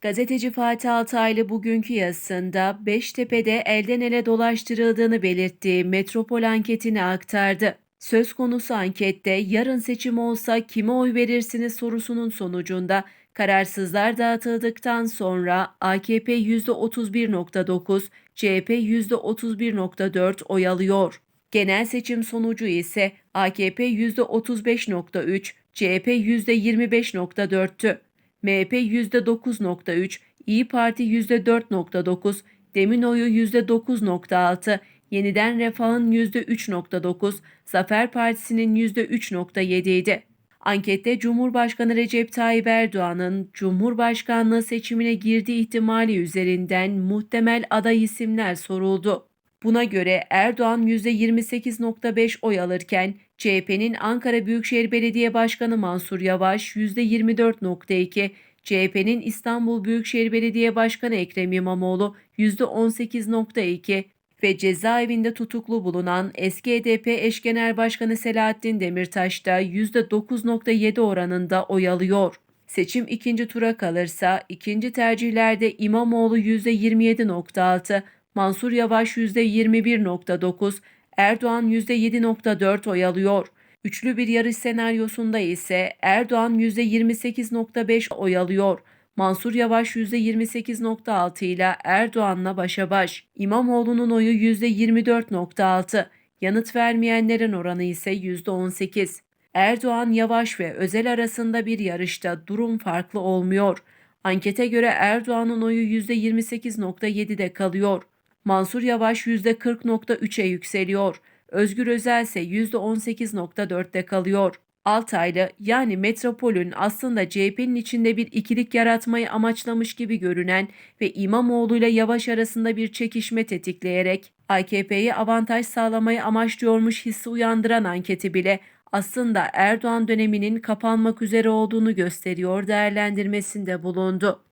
Gazeteci Fatih Altaylı bugünkü yazısında Beştepe'de elden ele dolaştırıldığını belirttiği metropol anketini aktardı. Söz konusu ankette yarın seçim olsa kime oy verirsiniz sorusunun sonucunda kararsızlar dağıtıldıktan sonra AKP %31.9, CHP %31.4 oy alıyor. Genel seçim sonucu ise AKP %35.3, CHP %25.4'tü. MHP %9.3, İyi Parti %4.9, Demin oyu %9.6, Yeniden Refah'ın %3.9, Zafer Partisi'nin %3.7 idi. Ankette Cumhurbaşkanı Recep Tayyip Erdoğan'ın Cumhurbaşkanlığı seçimine girdiği ihtimali üzerinden muhtemel aday isimler soruldu. Buna göre Erdoğan %28.5 oy alırken CHP'nin Ankara Büyükşehir Belediye Başkanı Mansur Yavaş %24.2, CHP'nin İstanbul Büyükşehir Belediye Başkanı Ekrem İmamoğlu %18.2 ve cezaevinde tutuklu bulunan eski HDP eş genel başkanı Selahattin Demirtaş da %9.7 oranında oy alıyor. Seçim ikinci tura kalırsa ikinci tercihlerde İmamoğlu %27.6, Mansur Yavaş %21.9, Erdoğan %7.4 oy alıyor. Üçlü bir yarış senaryosunda ise Erdoğan %28.5 oy alıyor. Mansur Yavaş %28.6 ile Erdoğan'la başa baş. İmamoğlu'nun oyu %24.6. Yanıt vermeyenlerin oranı ise %18. Erdoğan, Yavaş ve Özel arasında bir yarışta durum farklı olmuyor. Ankete göre Erdoğan'ın oyu %28.7'de kalıyor. Mansur Yavaş %40.3'e yükseliyor. Özgür Özel ise %18.4'te kalıyor. Altaylı yani Metropol'ün aslında CHP'nin içinde bir ikilik yaratmayı amaçlamış gibi görünen ve İmamoğlu ile Yavaş arasında bir çekişme tetikleyerek AKP'ye avantaj sağlamayı amaçlıyormuş hissi uyandıran anketi bile aslında Erdoğan döneminin kapanmak üzere olduğunu gösteriyor değerlendirmesinde bulundu.